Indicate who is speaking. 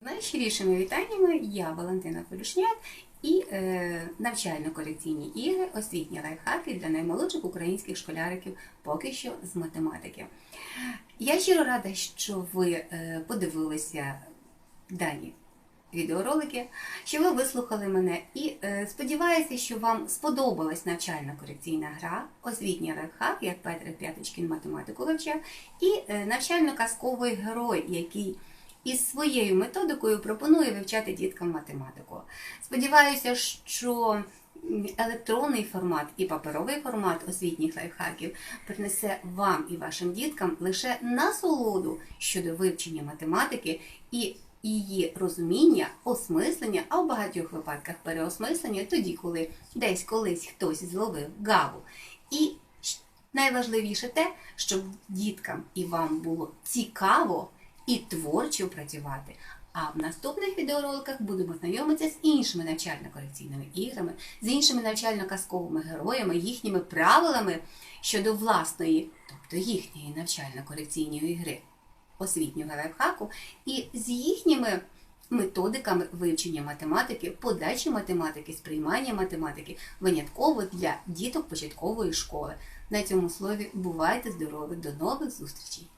Speaker 1: Найщирішими вітаннями я Валентина Полюшняк і е, навчально-корекційні ігри, освітні лайфхаки для наймолодших українських школяриків поки що з математики. Я щиро рада, що ви е, подивилися дані відеоролики, що ви вислухали мене і е, сподіваюся, що вам сподобалась навчально-корекційна гра, освітній лайфхак, як Петрик П'яточкін математику вивчав, і е, навчально-казковий герой, який із своєю методикою пропонує вивчати діткам математику. Сподіваюся, що електронний формат і паперовий формат освітніх лайфхаків принесе вам і вашим діткам лише насолоду щодо вивчення математики і її розуміння, осмислення, а в багатьох випадках переосмислення тоді, коли десь колись хтось зловив гаву. І найважливіше те, щоб діткам і вам було цікаво і творчо працювати. А в наступних відеороликах будемо знайомитися з іншими навчально-корекційними іграми, з іншими навчально-казковими героями, їхніми правилами щодо власної, тобто їхньої навчально-корекційної гри, освітнього лайфхаку, і з їхніми методиками вивчення математики, подачі математики, сприймання математики винятково для діток початкової школи. На цьому слові бувайте здорові! До нових зустрічей!